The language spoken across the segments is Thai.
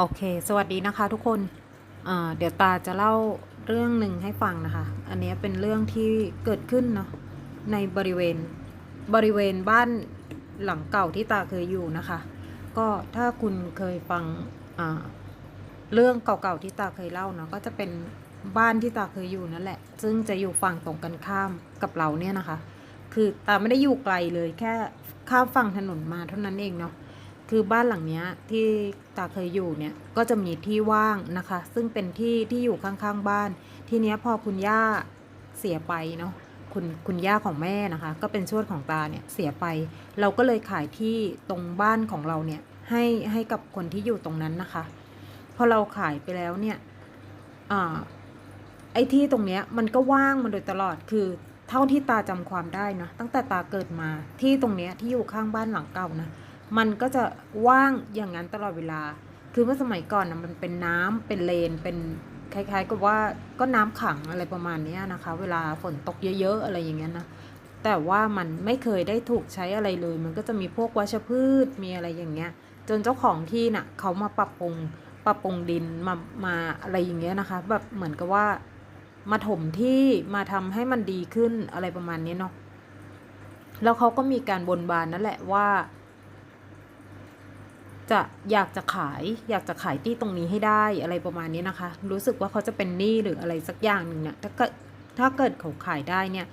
โอเค สวัสดีนะคะทุกคนเดี๋ยวตาจะเล่าเรื่องหนึ่งให้ฟังนะคะ อันนี้เป็นเรื่องที่เกิดขึ้นเนาะในบริเวณบริเวณบ้านหลังเก่าที่ตาเคยอยู่นะคะ ก็ถ้าคุณเคยฟังเรื่องเก่าๆที่ตาเคยเล่าเนาะก็จะเป็นบ้านที่ตาเคยอยู่นั่นแหละ ซึ่งจะอยู่ฝั่งตรงกันข้ามกับเราเนี่ยนะคะ คือตาไม่ได้อยู่ไกลเลยแค่ข้ามฝั่งถนนมาเท่านั้นเองเนาะ คือบ้านหลังนี้ที่ตาเคยอยู่เนี่ยก็จะมีที่ว่างนะคะ ซึ่งเป็นที่ที่อยู่ข้างๆบ้าน ทีเนี้ยพอคุณย่าเสียไปเนาะคุณคุณย่าของแม่นะคะ ก็เป็นชวดของตาเนี่ยเสียไป เราก็เลยขายที่ตรงบ้านของเราเนี่ยให้ให้กับคนที่อยู่ตรงนั้นนะคะ พอเราขายไปแล้วเนี่ยอ่าไอ้ที่ตรงเนี้ยมันก็ว่างมาโดยตลอดคือเท่าที่ตาจำความได้นะตั้งแต่ตาเกิดมาที่ตรงเนี้ยที่อยู่ข้างบ้านหลังเก่านะ มันก็จะว่างอย่างนั้นตลอดเวลา คือเมื่อสมัยก่อนนะมันเป็นน้ำเป็นเลนเป็นคล้ายๆกับว่าก็น้ำขังอะไรประมาณนี้นะคะ เวลาฝนตกเยอะๆอะไรอย่างเงี้ยนะแต่ว่ามันไม่เคยได้ถูกใช้อะไรเลย มันก็จะมีพวกวัชพืชมีอะไรอย่างเงี้ย จนเจ้าของที่น่ะเขามาปรับปรุงปรับปรุงดินมามาอะไรอย่างเงี้ยนะคะ แบบเหมือนกับว่ามาถมที่มาทำให้มันดีขึ้นอะไรประมาณนี้เนาะแล้วเขาก็มีการบนบานนั่นแหละว่า จะอยากจะขายอยากจะขายที่ตรงนี้ให้ได้อะไรประมาณนี้นะคะ รู้สึกว่าเขาจะเป็นหนี้หรืออะไรสักอย่างหนึ่งเนี่ยถ้าเกิดถ้าเกิดเขาขายได้เนี่ย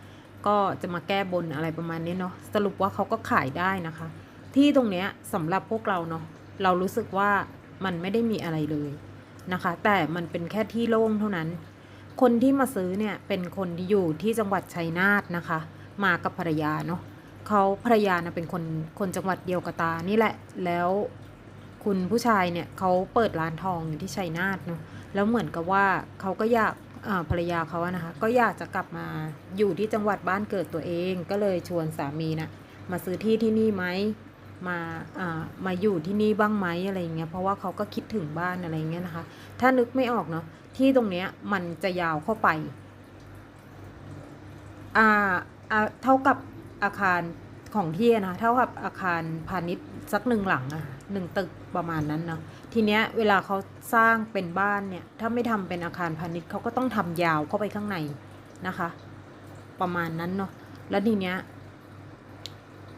ก็จะมาแก้บนอะไรประมาณนี้เนาะสรุปว่าเขาก็ขายได้นะคะ ที่ตรงเนี้ยสำหรับพวกเราเนาะเรารู้สึกว่ามันไม่ได้มีอะไรเลยนะคะ แต่มันเป็นแค่ที่โล่งเท่านั้น คนที่มาซื้อเนี่ยเป็นคนที่อยู่ที่จังหวัดชัยนาทนะคะ มากับภรรยาเนาะเขาภรรยานะเป็นคนคนจังหวัดเดียวกับตานี่แหละแล้ว คุณผู้ชายเนี่ยเขาเปิดร้านทองอยู่ที่ชัยนาทเนาะแล้วเหมือนกับว่าเขาก็อยากภรรยาเขาอะนะคะ ก็อยากจะกลับมาอยู่ที่จังหวัดบ้านเกิดตัวเอง ก็เลยชวนสามีนะมาซื้อที่ที่นี่ไหมมาอ่ามาอยู่ที่นี่บ้างไหมอะไรอย่างเงี้ยเพราะว่าเขาก็คิดถึงบ้านอะไรอย่างเงี้ยนะคะ ถ้านึกไม่ออกเนาะที่ตรงเนี้ยมันจะยาวเข้าไปอ่าอ่าเท่ากับอาคารของที่นะเท่ากับอาคารพาณิชย์สักหนึ่งหลังอะ หนึ่งตึกประมาณนั้นเนาะทีเนี้ยเวลาเขาสร้างเป็นบ้านเนี่ย ถ้าไม่ทำเป็นอาคารพาณิชย์เขาก็ต้องทำยาวเข้าไปข้างในนะคะ ประมาณนั้นเนาะแล้วทีเนี้ย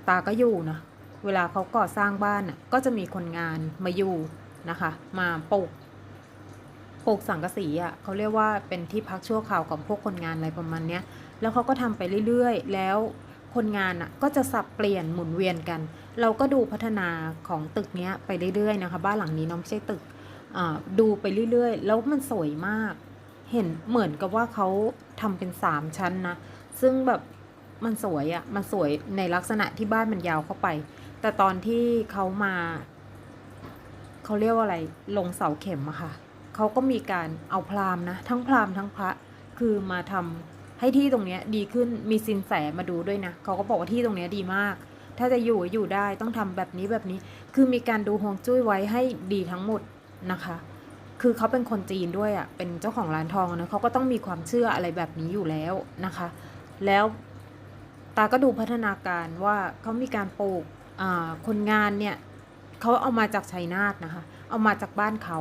ตาก็อยู่นะเวลาเขาก่อสร้างบ้านน่ะก็จะมีคนงานมาอยู่นะคะ มาปลูกปลูกสังกะสีอะเขาเรียกว่าเป็นที่พักชั่วคราวกับพวกคนงานอะไรประมาณเนี้ยแล้วเขาก็ทำไปเรื่อยๆ แล้วคนงานอะก็จะสับเปลี่ยนหมุนเวียนกัน เราก็ดูพัฒนาของตึกเนี้ยไปเรื่อยๆนะคะ บ้านหลังนี้เน้องไม่ใช่ตึกดูไปเรื่อยๆ แล้วมันสวยมาก เห็นเหมือนกับว่าเขาทำเป็นสามชั้นนะ ซึ่งแบบมันสวยอะ่ะ มันสวยในลักษณะที่บ้านมันยาวเข้าไป แต่ตอนที่เขามาเขาเรียกว่าอะไร ลงเสาเข็มอะค่ะ เขาก็มีการเอาพราหมณ์นะ ทั้งพราหมณ์ทั้งพระคือมาทำให้ที่ตรงเนี้ยดีขึ้น มีสินแสมาดูด้วยนะ เขาก็บอกว่าที่ตรงเนี้ยดีมาก ถ้าจะอยู่อยู่ได้ต้องทำแบบนี้แบบนี้ คือมีการดูฮวงจุ้ยไว้ให้ดีทั้งหมดนะคะ คือเขาเป็นคนจีนด้วยอะ่ะเป็นเจ้าของร้านทองนะเขาก็ต้องมีความเชื่ออะไรแบบนี้อยู่แล้วนะคะ แล้วตาก็ดูพัฒนาการว่าเขามีการปลูกคนงานเนี่ยเขาเอามาจากชัยนาทนะคะ เอามาจากบ้านเขา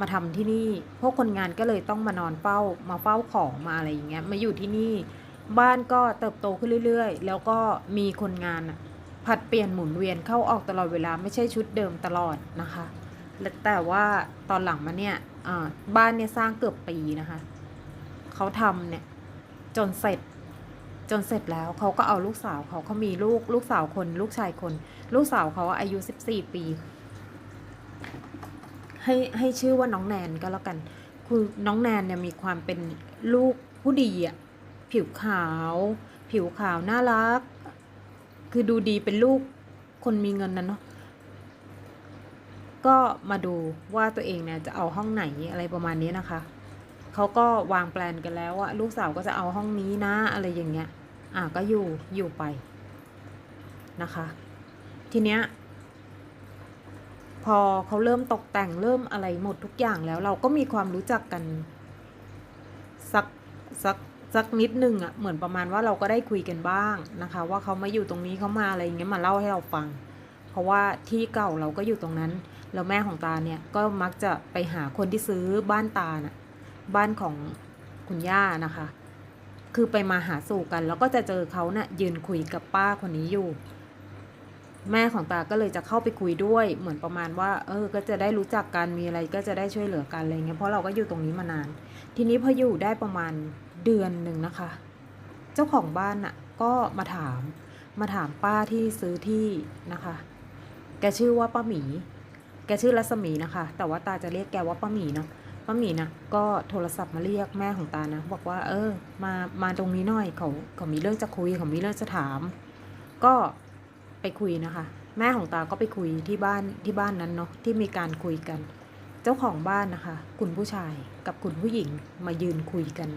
มาทำที่นี่ พวกคนงานก็เลยต้องมานอนเฝ้า มาเฝ้าของมาอะไรอย่างเงี้ย มาอยู่ที่นี่ บ้านก็เติบโตขึ้นเรื่อย ๆ แล้วก็มีคนงานอะ ผัดเปลี่ยนหมุนเวียนเข้าออกตลอดเวลาไม่ใช่ชุดเดิมตลอดนะคะ แต่ว่าตอนหลังมาเนี่ยบ้านเนี่ยสร้างเกือบปีนะคะเขาทำเนี่ยจนเสร็จจนเสร็จแล้วเขาก็เอาลูกสาวเขาเขามีลูกลูกสาวคน ลูกชายคน ลูกสาวเขาอายุสิบี่ปี ให้ให้ชื่อว่าน้องแนนก็แล้วกัน คือน้องแนนเนี่ยมีความเป็นลูกผู้ดีอะผิวขาว ผิวขาวน่ารัก คือดูดีเป็นลูกคนมีเงินนะเนาะก็มาดูว่าตัวเองเนี่ยจะเอาห้องไหนอะไรประมาณนี้นะคะเขาก็วางแปลนกันแล้วว่าลูกสาวก็จะเอาห้องนี้นะอะไรอย่างเงี้ยอะก็อยู่อยู่ไปนะคะ ทีเนี้ยพอเขาเริ่มตกแต่งเริ่มอะไรหมดทุกอย่างแล้ว เราก็มีความรู้จักกันสักสัก สักนิดนึงอะ่ะเหมือนประมาณว่าเราก็ได้คุยกันบ้างนะคะ ว่าเขามาอยู่ตรงนี้เขามาอะไรอย่างเงี้ยมาเล่าให้เราฟัง เพราะว่าที่เก่าเราก็อยู่ตรงนั้นแล้วแม่ของตาเนี่ยก็มักจะไปหาคนที่ซื้อบ้านตาน่ะบ้านของคุณย่านะคะ คือไปมาหาสู่กัน แล้วก็จะเจอเขานะ่ะยืนคุยกับป้าคนนี้อยู่ แม่ของตาก็เลยจะเข้าไปคุยด้วย เหมือนประมาณว่า เออ ก็จะได้รู้จักกันมีอะไรก็จะได้ช่วยเหลือกันอะไรเงี้ยเพราะเราก็อยู่ตรงนี้มานาน ทีนี้พออยู่ได้ประมาณ เดือนหนึ่งนะคะ เจ้าของบ้านน่ะก็มาถามมาถามป้าที่ซื้อที่นะคะ แกชื่อว่าป้าหมี แกชื่อรัศมีนะคะ แต่ว่าตาจะเรียกแกว่าป้าหมีเนาะป้าหมีนะก็โทรศัพท์มาเรียกแม่ของตานะ บอกว่า เออ มามาตรงนี้หน่อยเขาเขามีเรื่องจะคุยเขามีเรื่องจะถาม ก็ไปคุยนะคะ แม่ของตาก็ไปคุยที่บ้านที่บ้านนั้นเนาะที่มีการคุยกัน เจ้าของบ้านนะคะ คุณผู้ชายกับคุณผู้หญิงมายืนคุยกัน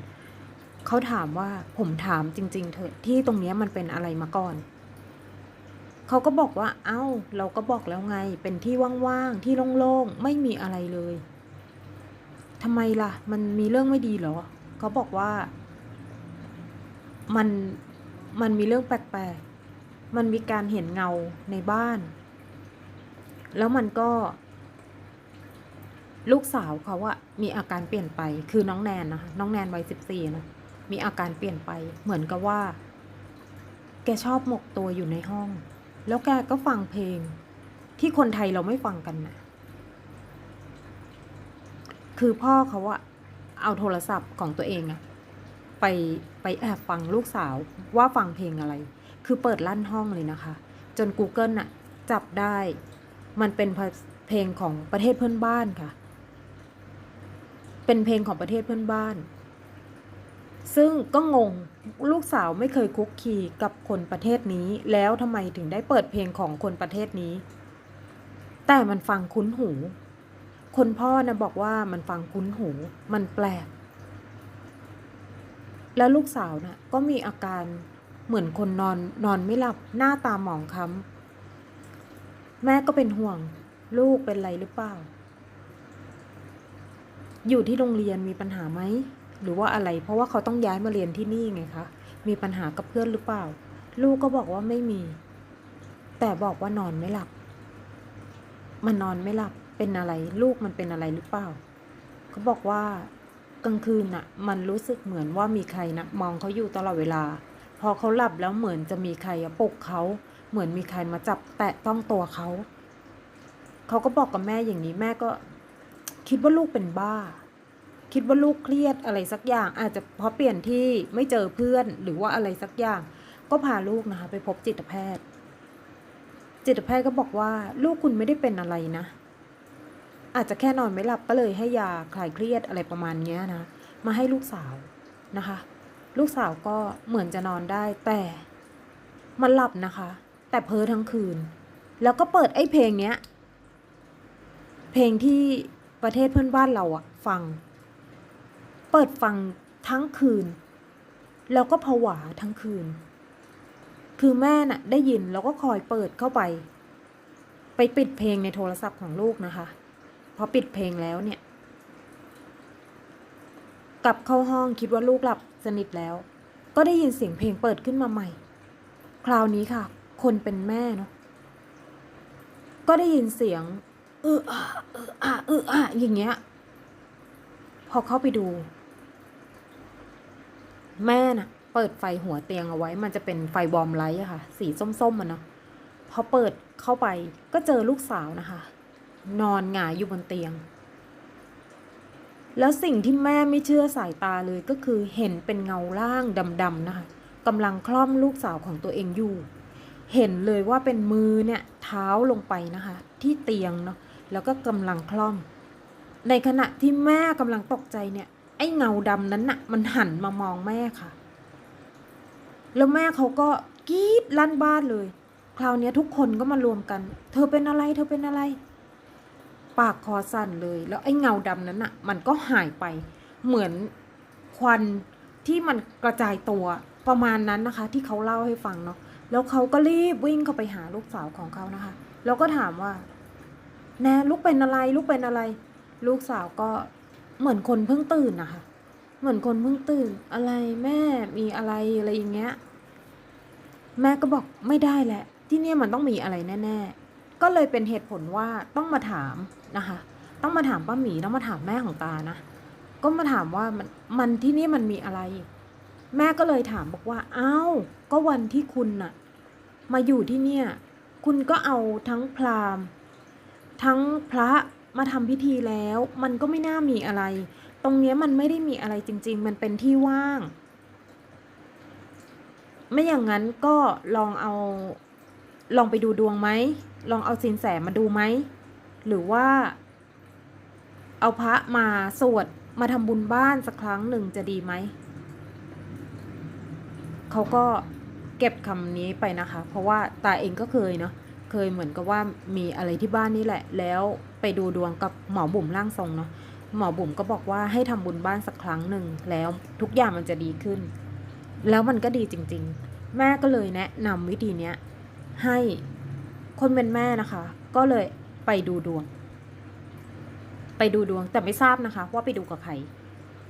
เขาถามว่าผมถามจริง ๆ เถอะที่ตรงนี้มันเป็นอะไรมาก่อน เขาก็บอกว่า เอ้า เราก็บอกแล้วไง เป็นที่ว่างๆ ที่โล่งๆ ไม่มีอะไรเลยทำไมล่ะ มันมีเรื่องไม่ดีเหรอ เขาบอกว่า มัน มันมีเรื่องแปลกๆ มันมีการเห็นเงาในบ้าน แล้วมันก็ ลูกสาวเขาอะมีอาการเปลี่ยนไป คือน้องแนนนะคะ น้องแนนวัยสิบสี่นะ มีอาการเปลี่ยนไป เหมือนกับว่า แกชอบหมกตัวอยู่ในห้อง แล้วแกก็ฟังเพลง ที่คนไทยเราไม่ฟังกันนะคือพ่อเขาอะเอาโทรศัพท์ของตัวเองอะไปไปแอบฟังลูกสาวว่าฟังเพลงอะไร คือเปิดลั่นห้องเลยนะคะ จน Google น่ะจับได้ มันเป็นเพลงของประเทศเพื่อนบ้านค่ะ เป็นเพลงของประเทศเพื่อนบ้าน ซึ่งก็งงลูกสาวไม่เคยคุกคีกับคนประเทศนี้ แล้วทำไมถึงได้เปิดเพลงของคนประเทศนี้ แต่มันฟังคุ้นหู คนพ่อนะบอกว่ามันฟังคุ้นหู มันแปลก แล้วลูกสาวนะ่ะก็มีอาการเหมือนคนนอนนอนไม่หลับหน้าตาหมองคล้ำแม่ก็เป็นห่วง ลูกเป็นไรหรือเปล่า อยู่ที่โรงเรียนมีปัญหาไหม หรือว่าอะไร เพราะว่าเขาต้องย้ายมาเรียนที่นี่ไงคะ มีปัญหากับเพื่อนหรือเปล่า ลูกก็บอกว่าไม่มี แต่บอกว่านอนไม่หลับ มันนอนไม่หลับ เป็นอะไร ลูกมันเป็นอะไรหรือเปล่า เขาบอกว่ากลางคืนน่ะ มันรู้สึกเหมือนว่ามีใครนะมองเขาอยู่ตลอดเวลา พอเขาหลับแล้วเหมือนจะมีใครปลุกเขา เหมือนมีใครมาจับแตะต้องตัวเขา เขาก็บอกกับแม่อย่างนี้แม่ก็ คิดว่าลูกเป็นบ้า คิดว่าลูกเครียดอะไรสักอย่าง อาจจะเพราะเปลี่ยนที่ไม่เจอเพื่อนหรือว่าอะไรสักอย่าง ก็พาลูกนะคะไปพบจิตแพทย์ จิตแพทย์ก็บอกว่าลูกคุณไม่ได้เป็นอะไรนะ อาจจะแค่นอนไม่หลับก็เลยให้ยาคลายเครียดอะไรประมาณนี้นะ มาให้ลูกสาวนะคะ ลูกสาวก็เหมือนจะนอนได้แต่มันหลับนะคะ แต่เพ้อทั้งคืน แล้วก็เปิดไอ้เพลงเนี้ย เพลงที่ประเทศเพื่อนบ้านเราอะฟัง เปิดฟังทั้งคืน แล้วก็ผวาทั้งคืน คือแม่น่ะได้ยินแล้วก็คอยเปิดเข้าไป ไปปิดเพลงในโทรศัพท์ของลูกนะคะ พอปิดเพลงแล้วเนี่ย กลับเข้าห้องคิดว่าลูกหลับสนิทแล้ว ก็ได้ยินเสียงเพลงเปิดขึ้นมาใหม่ คราวนี้ค่ะ คนเป็นแม่เนาะก็ได้ยินเสียงเอออะเอออะเอออะอย่างเงี้ย พอเข้าไปดู แม่น่ะ เปิดไฟหัวเตียงเอาไว้ มันจะเป็นไฟบอมไลท์อะค่ะ สีส้มๆมันเนาะพอเปิดเข้าไปก็เจอลูกสาวนะคะ นอนหงายอยู่บนเตียง แล้วสิ่งที่แม่ไม่เชื่อสายตาเลยก็คือเห็นเป็นเงาร่างดำๆนะคะกำลังคล่อมลูกสาวของตัวเองอยู่ เห็นเลยว่าเป็นมือเนี่ยเท้าลงไปนะคะ ที่เตียงเนาะแล้วก็กำลังคล่อม ในขณะที่แม่กำลังตกใจเนี่ย ไอ้เงาดำนั้นน่ะ มันหันมามองแม่ค่ะ แล้วแม่เขาก็กรีดลั่นบ้านเลย คราวนี้ทุกคนก็มารวมกัน เธอเป็นอะไร เธอเป็นอะไร ปากคอสั่นเลย แล้วไอ้เงาดำนั้นน่ะ มันก็หายไป เหมือนควันที่มันกระจายตัวประมาณนั้นนะคะ ที่เขาเล่าให้ฟังเนาะ แล้วเขาก็รีบวิ่งเข้าไปหาลูกสาวของเขานะคะ แล้วก็ถามว่า แน่ลูกเป็นอะไร ลูกเป็นอะไร ลูกสาวก็ เหมือนคนเพิ่งตื่นนะคะเหมือนคนเพิ่งตื่น อะไรแม่มีอะไรอะไรอย่างเงี้ย แม่ก็บอกไม่ได้แหละ ที่เนี่ยมันต้องมีอะไรแน่ก็เลยเป็นเหตุผลว่าต้องมาถามนะคะ ต้องมาถามป้าหมีต้องมาถามแม่ของตานะก็มาถามว่ามันมันที่นี่มันมีอะไร แม่ก็เลยถามบอกว่าเอ้าก็วันที่คุณน่ะ มาอยู่ที่เนี่ย คุณก็เอาทั้งพราหมณ์ ทั้งพระ มาทำพิธีแล้ว มันก็ไม่น่ามีอะไร ตรงนี้มันไม่ได้มีอะไรจริง ๆ มันเป็นที่ว่าง ไม่อย่างนั้นก็ลองเอาลองไปดูดวงไหม ลองเอาสินแสมาดูไหม หรือว่า เอาพระมาสวดมาทำบุญบ้านสักครั้งหนึ่งจะดีไหม เขาก็เก็บคำนี้ไปนะคะ เพราะว่าตาเองก็เคยเนาะ เคยเหมือนกับว่ามีอะไรที่บ้านนี่แหละ แล้วไปดูดวงกับหมอบุ๋มร่างทรงเนาะหมอบุ๋มก็บอกว่าให้ทำบุญบ้านสักครั้งหนึ่งแล้วทุกอย่างมันจะดีขึ้น แล้วมันก็ดีจริง ๆ แม่ก็เลยแนะนำวิธีเนี้ยให้คนเป็นแม่นะคะ ก็เลยไปดูดวง ไปดูดวงแต่ไม่ทราบนะคะ ว่าไปดูกับใคร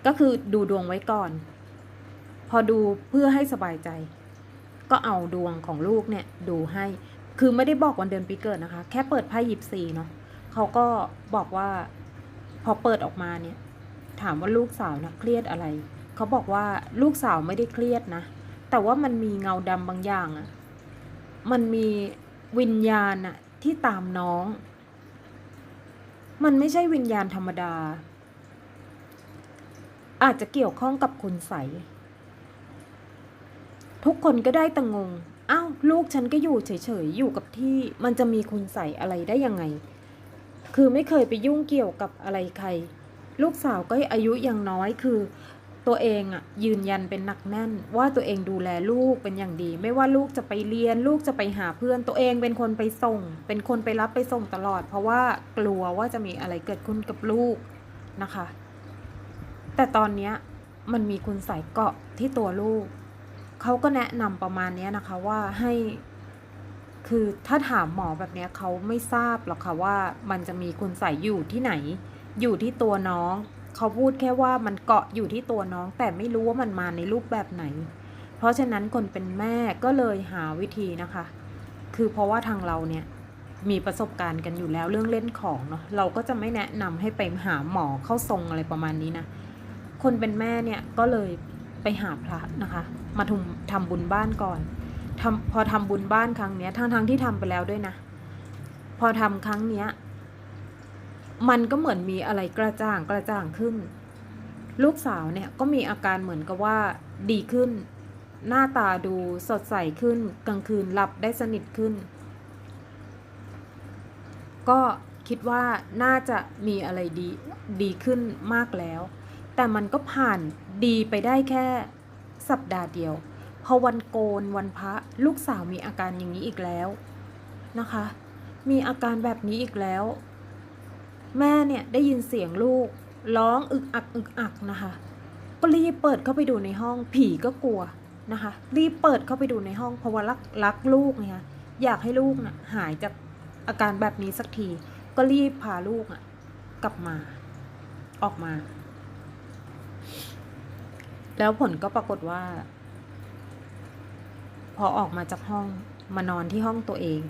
ก็คือดูดวงไว้ก่อน พอดูเพื่อให้สบายใจ ก็เอาดวงของลูกเนี่ยดูให้ คือไม่ได้บอกวันเดือนปีเกิดนะคะ แค่เปิดไพ่ยิปซีเนาะเขาก็บอกว่า พอเปิดออกมาเนี่ย ถามว่าลูกสาวนะเครียดอะไร เขาบอกว่าลูกสาวไม่ได้เครียดนะ แต่ว่ามันมีเงาดำบางอย่างอะมันมีวิญญาณอะที่ตามน้อง มันไม่ใช่วิญญาณธรรมดา อาจจะเกี่ยวข้องกับคุณใสทุกคนก็ได้ตังงง อ้าวลูกฉันก็อยู่เฉยๆอยู่กับที่มันจะมีคุณใสยอะไรได้ยังไง คือไม่เคยไปยุ่งเกี่ยวกับอะไรใคร ลูกสาวก็อายุยังน้อยคือ ตัวเองอะยืนยันเป็นหนักแน่น ว่าตัวเองดูแลลูกเป็นอย่างดี ไม่ว่าลูกจะไปเรียน ลูกจะไปหาเพื่อนตัวเองเป็นคนไปส่ง เป็นคนไปรับไปส่งตลอด เพราะว่ากลัวว่าจะมีอะไรเกิดขึ้นกับลูกนะคะ แต่ตอนเนี้ยมันมีคุณใสายเกาะที่ตัวลูก เขาก็แนะนำประมาณนี้นะคะว่าให้คือถ้าถามหมอแบบนี้เขาไม่ทราบหรอกค่ะว่ามันจะมีคุณใส่อยู่ที่ไหน อยู่ที่ตัวน้อง เขาพูดแค่ว่ามันเกาะอยู่ที่ตัวน้อง แต่ไม่รู้ว่ามันมาในรูปแบบไหน เพราะฉะนั้นคนเป็นแม่ก็เลยหาวิธีนะคะ คือเพราะว่าทางเราเนี่ยมีประสบการณ์กันอยู่แล้วเรื่องเล่นของเนาะเราก็จะไม่แนะนำให้ไปหาหมอเข้าทรงอะไรประมาณนี้นะคนเป็นแม่เนี่ยก็เลย ไปหาพระนะคะ มาทุมทำบุญบ้านก่อนทำพอทำบุญบ้านครั้งเนี้ยทั้งทั้งที่ทำไปแล้วด้วยนะ พอทำครั้งเนี้ย มันก็เหมือนมีอะไรกระจ่างกระจ่างขึ้น ลูกสาวเนี่ยก็มีอาการเหมือนกับว่าดีขึ้น หน้าตาดูสดใสขึ้น กลางคืนหลับได้สนิทขึ้น ก็คิดว่าน่าจะมีอะไรดีดีขึ้นมากแล้ว แต่มันก็ผ่านดีไปได้แค่สัปดาห์เดียว พอวันโกนวันพระลูกสาวมีอาการอย่างนี้อีกแล้วนะคะ มีอาการแบบนี้อีกแล้ว แม่เนี่ยได้ยินเสียงลูก ร้องอึกอักอึกอักนะคะก็รีบเปิดเข้าไปดูในห้องผีก็กลัวนะคะ รีบเปิดเข้าไปดูในห้องเพราะว่ารักรักลูกไงคะอยากให้ลูกน่ะหายจากอาการแบบนี้สักที ก็รีบพาลูกอะ กลับมา ออกมา แล้วผลก็ปรากฏว่า พอออกมาจากห้องมานอนที่ห้องตัวเอง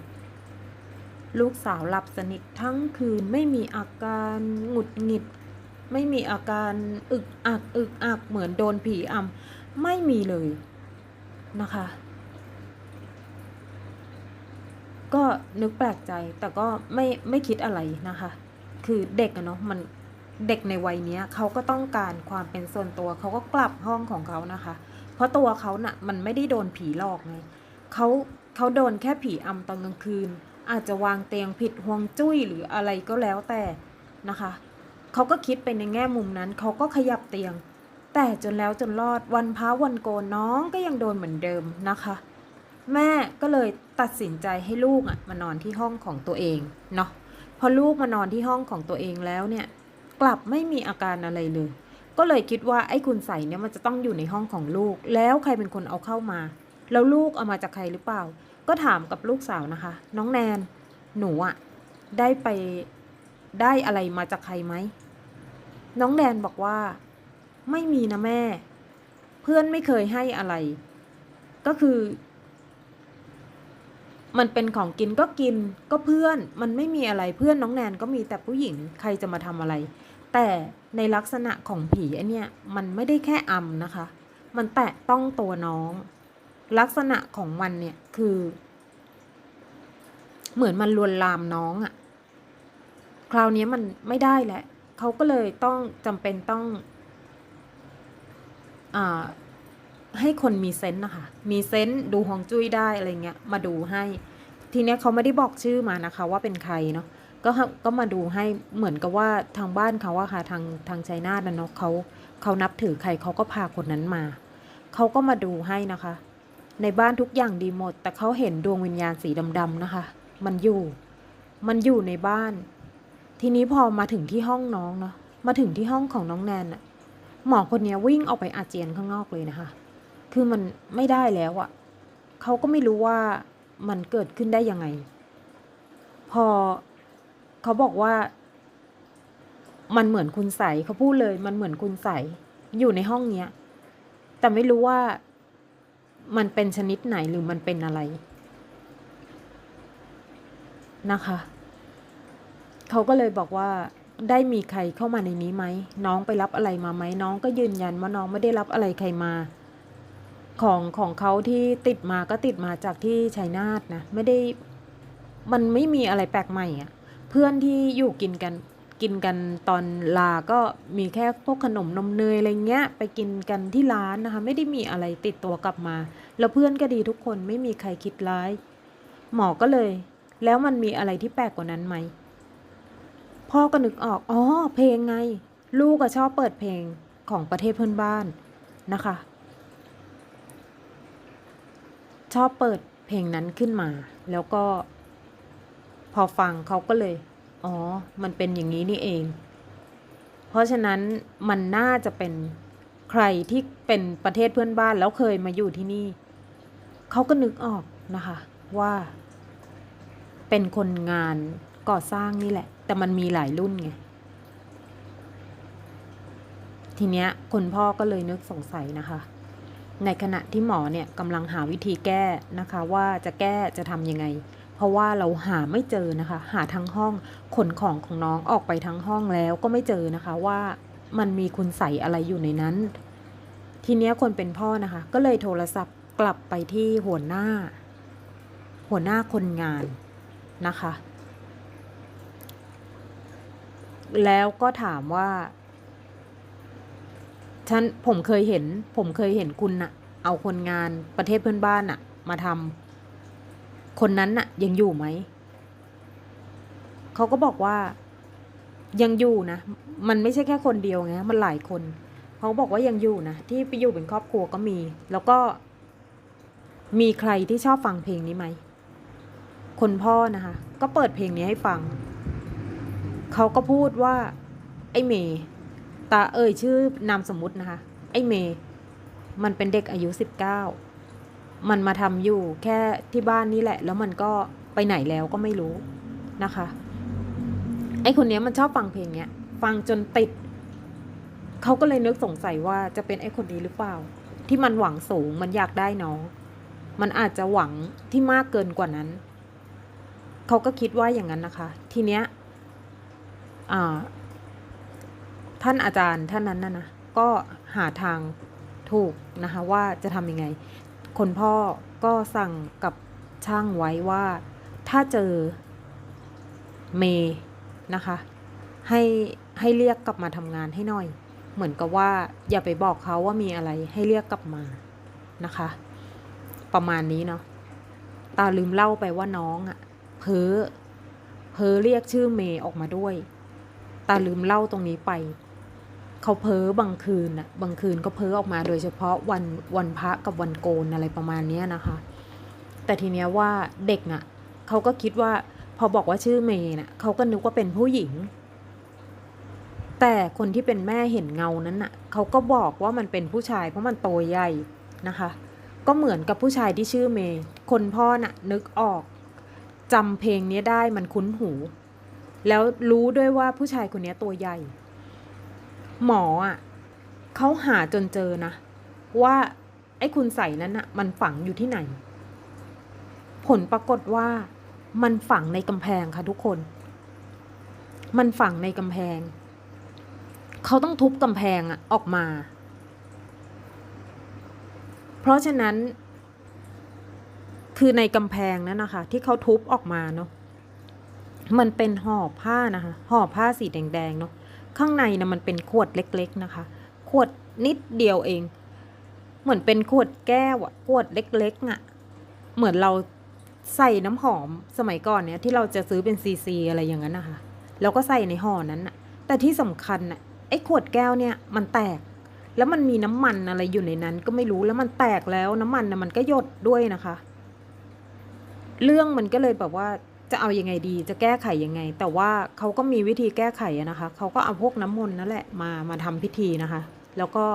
ลูกสาวหลับสนิททั้งคืนไม่มีอาการหงุดหงิด ไม่มีอาการอึกอักอึกอักเหมือนโดนผีอำไม่มีเลยนะคะ ก็นึกแปลกใจแต่ก็ไม่ไม่คิดอะไรนะคะ คือเด็กอะเนาะมัน เด็กในวัยนี้เขาก็ต้องการความเป็นส่วนตัวเขาก็กลับห้องของเขานะคะ เพราะตัวเขาน่ะมันไม่ได้โดนผีหลอกไงเขาเขาโดนแค่ผีอำตอนกลางคืน อาจจะวางเตียงผิดห่วงจุ้ยหรืออะไรก็แล้วแต่นะคะเขาก็คิดไปในแง่มุมนั้นเขาก็ขยับเตียง แต่จนแล้วจนรอดวันพระวันโกนน้องก็ยังโดนเหมือนเดิมนะคะ แม่ก็เลยตัดสินใจให้ลูกอะมานอนที่ห้องของตัวเองเนาะพอลูกมานอนที่ห้องของตัวเองแล้วเนี่ย กลับไม่มีอาการอะไรเลย ก็เลยคิดว่าไอ้คุณใส่เนี่ยมันจะต้องอยู่ในห้องของลูก แล้วใครเป็นคนเอาเข้ามา แล้วลูกเอามาจากใครหรือเปล่า ก็ถามกับลูกสาวนะคะ น้องแนน หนูอะได้ไปได้อะไรมาจากใครไหม น้องแนนบอกว่า ไม่มีนะแม่ เพื่อนไม่เคยให้อะไร ก็คือ มันเป็นของกินก็กินก็เพื่อนมันไม่มีอะไรเพื่อนน้องแนนก็มีแต่ผู้หญิงใครจะมาทำอะไร แต่ในลักษณะของผีไอเนี่ยมันไม่ได้แค่อำนะคะ มันแตะต้องตัวน้อง ลักษณะของมันเนี่ยคือ เหมือนมันลวนลามน้องอะคราวนี้มันไม่ได้แหละเขาก็เลยต้องจำเป็นต้องอ่าให้คนมีเซนต์นะคะ มีเซนต์ดูฮวงจุ้ยได้อะไรเงี้ย มาดูให้ ทีเนี้ยเขาไม่ได้บอกชื่อมานะคะ ว่าเป็นใครเนาะ ก็ก็มาดูให้เหมือนกับว่าทางบ้านเขาอะค่ะทางทางชัยนาทนะเนาะเขาเขานับถือใครเขาก็พาคนนั้นมาเขาก็มาดูให้นะคะ ในบ้านทุกอย่างดีหมด แต่เขาเห็นดวงวิญญาณสีดำๆนะคะ มันอยู่ มันอยู่ในบ้าน ทีนี้พอมาถึงที่ห้องน้องเนาะมาถึงที่ห้องของน้องแนนอะหมอคนนี้วิ่งออกไปอาเจียนข้างนอกเลยนะคะ คือมันไม่ได้แล้วอะเขาก็ไม่รู้ว่ามันเกิดขึ้นได้ยังไง พอ เขาบอกว่า มันเหมือนคุณใสเขาพูดเลย มันเหมือนคุณใสอยู่ในห้องเนี้ย แต่ไม่รู้ว่ามันเป็นชนิดไหนหรือมันเป็นอะไร นะคะ เขาก็เลยบอกว่าได้มีใครเข้ามาในนี้ไหม น้องไปรับอะไรมาไหมน้องก็ยืนยันว่าน้องไม่ได้รับอะไรใครมา ของของเขาที่ติดมาก็ติดมาจากที่ชัยนาทนะ ไม่ได้ มันไม่มีอะไรแปลกใหม่อะ่ะ เพื่อนที่อยู่กินกันกินกันตอนลาก็มีแค่พวกขนมนมเนยอะไรเงี้ยไปกินกันที่ร้านนะคะ ไม่ได้มีอะไรติดตัวกลับมา แล้วเพื่อนก็ดีทุกคนไม่มีใครคิดร้าย หมอก็เลย แล้วมันมีอะไรที่แปลกกว่านั้นไหมพ่อก็นึกออกอ๋อเพลงไง ลูกก็ชอบเปิดเพลงของประเทศเพื่อนบ้านนะคะ ชอบเปิดเพลงนั้นขึ้นมา แล้วก็ อฟังเขาก็เลย อ๋อ มันเป็นอย่างนี้นี่เอง เพราะฉะนั้นมันน่าจะเป็นใครที่เป็นประเทศเพื่อนบ้านแล้วเคยมาอยู่ที่นี่ เขาก็นึกออกนะคะว่าเป็นคนงานก่อสร้างนี่แหละ แต่มันมีหลายรุ่นไง ทีเนี้ยคนพ่อก็เลยนึกสงสัยนะคะ ในขณะที่หมอเนี่ยกำลังหาวิธีแก้นะคะ ว่าจะแก้จะทำยังไง เพราะว่าเราหาไม่เจอนะคะ หาทั้งห้องขนของของน้องออกไปทั้งห้องแล้วก็ไม่เจอนะคะว่ามันมีคุณใสอะไรอยู่ในนั้น ทีเนี้ยคนเป็นพ่อนะคะ ก็เลยโทรศัพท์กลับไปที่หัวหน้า หัวหน้าคนงานนะคะ แล้วก็ถามว่าฉันผมเคยเห็น ผมเคยเห็นคุณน่ะ เอาคนงานประเทศเพื่อนบ้านน่ะ มาทำ คนนั้นน่ะ ยังอยู่ไหม เขาก็บอกว่ายังอยู่นะ มันไม่ใช่แค่คนเดียวไง มันหลายคน เขาบอกว่ายังอยู่นะ ที่ไปอยู่เป็นครอบครัวก็มี แล้วก็ มีใครที่ชอบฟังเพลงนี้ไหม คนพ่อนะคะ ก็เปิดเพลงนี้ให้ฟัง เขาก็พูดว่า ไอ้เมย์ตาเอ่ยชื่อนามสมมุตินะคะ ไอ้เมย์มันเป็นเด็กอายุสิบเก้า มันมาทำอยู่แค่ที่บ้านนี่แหละ แล้วมันก็ไปไหนแล้วก็ไม่รู้นะคะ ไอ้คนนี้มันชอบฟังเพลงเนี้ย ฟังจนติด เขาก็เลยนึกสงสัยว่าจะเป็นไอ้คนนี้หรือเปล่า ที่มันหวังสูงมันอยากได้น้อง มันอาจจะหวังที่มากเกินกว่านั้น เขาก็คิดว่าอย่างนั้นนะคะ ทีเนี้ยท่านอาจารย์ท่านนั้นนะนะก็หาทางถูกนะคะว่าจะทำยังไง คนพ่อก็สั่งกับช่างไว้ว่าถ้าเจอเมนะคะ ให้ให้เรียกกลับมาทำงานให้หน่อย เหมือนกับว่าอย่าไปบอกเขาว่ามีอะไรให้เรียกกลับมานะคะ ประมาณนี้เนาะตาลืมเล่าไปว่าน้องอะเพ้อเพ้อเรียกชื่อเมย์ออกมาด้วย ตาลืมเล่าตรงนี้ไป เขาเพ้อบางคืนน่ะบางคืนก็เพ้อออกมาโดยเฉพาะวันวันพระกับวันโกนอะไรประมาณเนี้ยนะคะ แต่ทีเนี้ยว่าเด็กน่ะเขาก็คิดว่าพอบอกว่าชื่อเมย์น่ะเขาก็นึกว่าเป็นผู้หญิง แต่คนที่เป็นแม่เห็นเงานั้นน่ะเขาก็บอกว่ามันเป็นผู้ชายเพราะมันโตใหญ่นะคะ ก็เหมือนกับผู้ชายที่ชื่อเมย์คนพ่อน่ะนึกออกจำเพลงนี้ได้มันคุ้นหู แล้วรู้ด้วยว่าผู้ชายคนนี้ตัวใหญ่ หมออะเขาหาจนเจอนะ ว่าไอ้คุณใส่นั้นอะ มันฝังอยู่ที่ไหน ผลปรากฏว่า มันฝังในกำแพงค่ะทุกคน มันฝังในกำแพง เขาต้องทุบกำแพงอะออกมา เพราะฉะนั้น คือในกำแพงนั้นนะคะ ที่เขาทุบออกมาเนาะมันเป็นห่อผ้านะคะห่อผ้าสีแดงๆเนาะ ข้างในนะมันเป็นขวดเล็กๆนะคะ ขวดนิดเดียวเอง เหมือนเป็นขวดแก้วอะขวดเล็กๆอะเหมือนเราใส่น้ำหอมสมัยก่อนเนี่ยที่เราจะซื้อเป็นซีซีอะไรอย่างนั้นนะคะแล้วก็ใส่ในห่อนั้นอะแต่ที่สำคัญอะไอ้ขวดแก้วเนี่ยมันแตก แล้วมันมีน้ำมันอะไรอยู่ในนั้น ก็ไม่รู้แล้วมันแตกแล้วน้ำมันนะมันก็หยดด้วยนะคะ เรื่องมันก็เลยแบบว่า จะเอายังไงดี จะแก้ไขยังไง แต่ว่าเขาก็มีวิธีแก้ไขนะคะ เขาก็เอาพวกน้ำมนต์นั่นแหละมามาทำพิธีนะคะ แล้วก็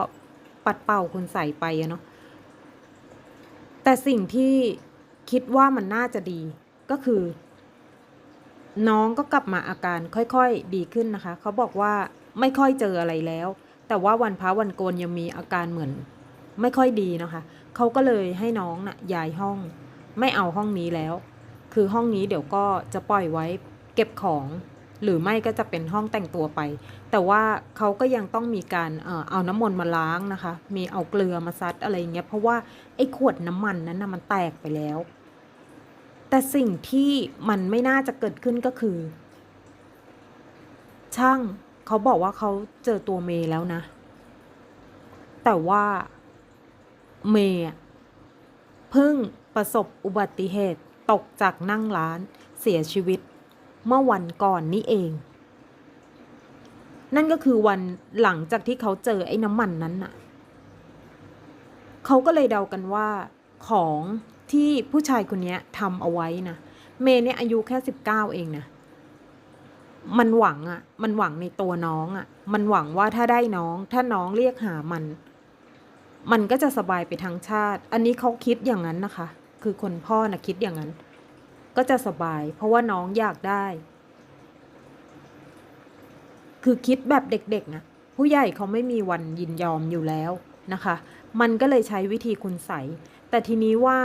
ปัดเป่าคุณใส่ไปอะเนาะแต่สิ่งที่คิดว่ามันน่าจะดีก็คือ น้องก็กลับมาอาการค่อยๆดีขึ้นนะคะ เขาบอกว่าไม่ค่อยเจออะไรแล้ว แต่ว่าวันพระวันโกนยังมีอาการเหมือน ไม่ค่อยดีนะคะ เขาก็เลยให้น้องนะ่ะย้ายห้อง ไม่เอาห้องนี้แล้ว คือห้องนี้เดี๋ยวก็จะปล่อยไว้เก็บของ หรือไม่ก็จะเป็นห้องแต่งตัวไป แต่ว่าเขาก็ยังต้องมีการเอาน้ำมนต์มาล้างนะคะ มีเอาเกลือมาซัดอะไรเงี้ยเพราะว่าไอ้ขวดน้ำมันนั้นนะมันแตกไปแล้ว แต่สิ่งที่มันไม่น่าจะเกิดขึ้นก็คือ ช่างเขาบอกว่าเขาเจอตัวเมย์แล้วนะ แต่ว่าเมย์เพิ่งประสบอุบัติเหตุ ตกจากนั่งร้าน เสียชีวิต เมื่อวันก่อนนี้เอง นั่นก็คือวันหลังจากที่เขาเจอไอ้น้ำมันนั้นน่ะ เขาก็เลยเดากันว่า ของที่ผู้ชายคนนี้ทำเอาไว้นะเมย์เนี่ยอายุแค่สิบเก้าเองนะมันหวังอะ่ะ มันหวังในตัวน้องอะ่ะ มันหวังว่าถ้าได้น้อง ถ้าน้องเรียกหามัน มันก็จะสบายไปทั้งชาติ อันนี้เขาคิดอย่างนั้นนะคะ คือคนพ่อนะคิดอย่างนั้น ก็จะสบาย เพราะว่าน้องอยากได้ คือคิดแบบเด็กๆนะผู้ใหญ่เขาไม่มีวันยินยอมอยู่แล้วนะคะ มันก็เลยใช้วิธีคุณใสแต่ทีนี้ว่า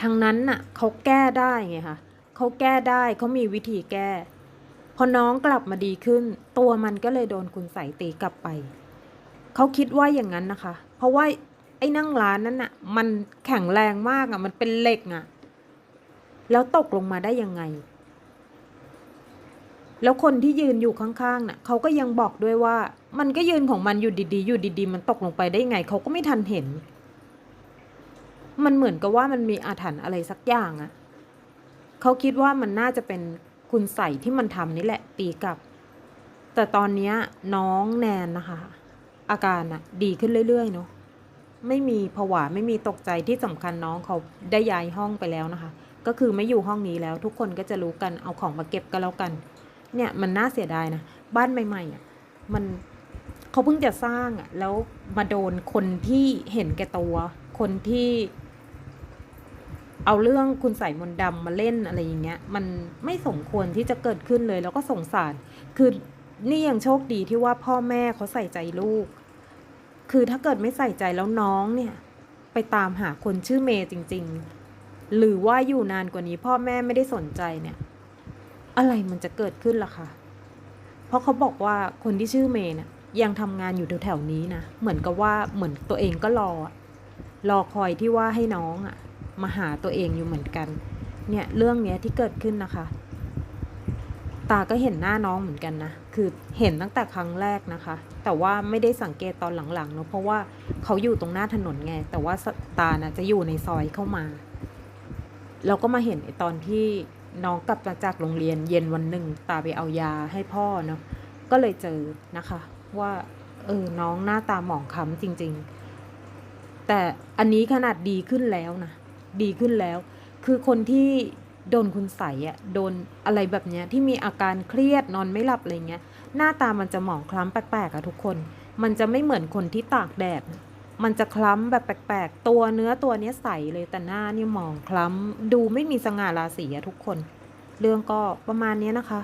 ทางนั้นน่ะเขาแก้ได้ไงคะเขาแก้ได้เขามีวิธีแก้ พอน้องกลับมาดีขึ้น ตัวมันก็เลยโดนคุณใสตีกลับไป เขาคิดว่าอย่างนั้นนะคะ เพราะว่า ไอ้นั่งร้านนั้นน่ะมันแข็งแรงมากอะมันเป็นเหล็กอะแล้วตกลงมาได้ยังไง แล้วคนที่ยืนอยู่ข้างๆน่ะเขาก็ยังบอกด้วยว่า มันก็ยืนของมันอยู่ดีๆ อยู่ดี ๆ มันตกลงไปได้ยังไง เขาก็ไม่ทันเห็น มันเหมือนกับว่ามันมีอาถรรพ์อะไรสักอย่างอะเขาคิดว่ามันน่าจะเป็นคุณใส่ที่มันทำนี่แหละตีกับ แต่ตอนนี้น้องแนนนะคะ อาการอะดีขึ้นเรื่อยๆเนาะ ไม่มีผวาไม่มีตกใจที่สำคัญน้องเขาได้ย้ายห้องไปแล้วนะคะ ก็คือไม่อยู่ห้องนี้แล้วทุกคนก็จะรู้กันเอาของมาเก็บก็แล้วกัน เนี่ยมันน่าเสียดายนะบ้านใหม่ๆอะมันเขาเพิ่งจะสร้างอะแล้วมาโดนคนที่เห็นแก่ตัว คนที่ เอาเรื่องคุณใส่มนดำมาเล่นอะไรอย่างเงี้ย มันไม่สมควรที่จะเกิดขึ้นเลย แล้วก็สงสาร คือนี่ยังโชคดีที่ว่าพ่อแม่เขาใส่ใจลูก คือถ้าเกิดไม่ใส่ใจแล้วน้องเนี่ย ไปตามหาคนชื่อเมย์จริง ๆ หรือว่าอยู่นานกว่านี้พ่อแม่ไม่ได้สนใจเนี่ย อะไรมันจะเกิดขึ้นล่ะคะเพราะเขาบอกว่าคนที่ชื่อเมย์น่ะยังทำงานอยู่แถวๆนี้นะเหมือนกับว่าเหมือนตัวเองก็รอ รอคอยที่ว่าให้น้องอะมาหาตัวเองอยู่เหมือนกัน เนี่ยเรื่องเนี้ยที่เกิดขึ้นนะคะ ตาก็เห็นหน้าน้องเหมือนกันนะคือเห็นตั้งแต่ครั้งแรกนะคะ แต่ว่าไม่ได้สังเกตตอนหลังๆเนอะเพราะว่าเขาอยู่ตรงหน้าถนนไง แต่ว่าตานะจะอยู่ในซอยเข้ามา เราก็มาเห็นไอตอนที่น้องกลับมาจากโรงเรียนเย็นวันหนึ่งตาไปเอายาให้พ่อเนาะก็เลยเจอนะคะ ว่าเออน้องหน้าตาหมองคล้ำจริง ๆ แต่อันนี้ขนาดดีขึ้นแล้วนะดีขึ้นแล้ว คือคนที่โดนคุณใสอะโดนอะไรแบบเนี้ยที่มีอาการเครียดนอนไม่หลับอะไรเงี้ย หน้าตามันจะหมองคล้ำแปลกๆอะทุกคน มันจะไม่เหมือนคนที่ตากแดด มันจะคล้ำแบบแปลกๆ ตัวเนื้อตัวเนี้ยใสเลยแต่หน้าเนี่ยหมองคล้ำ ดูไม่มีสง่าราศีอะทุกคน เรื่องก็ประมาณนี้นะคะ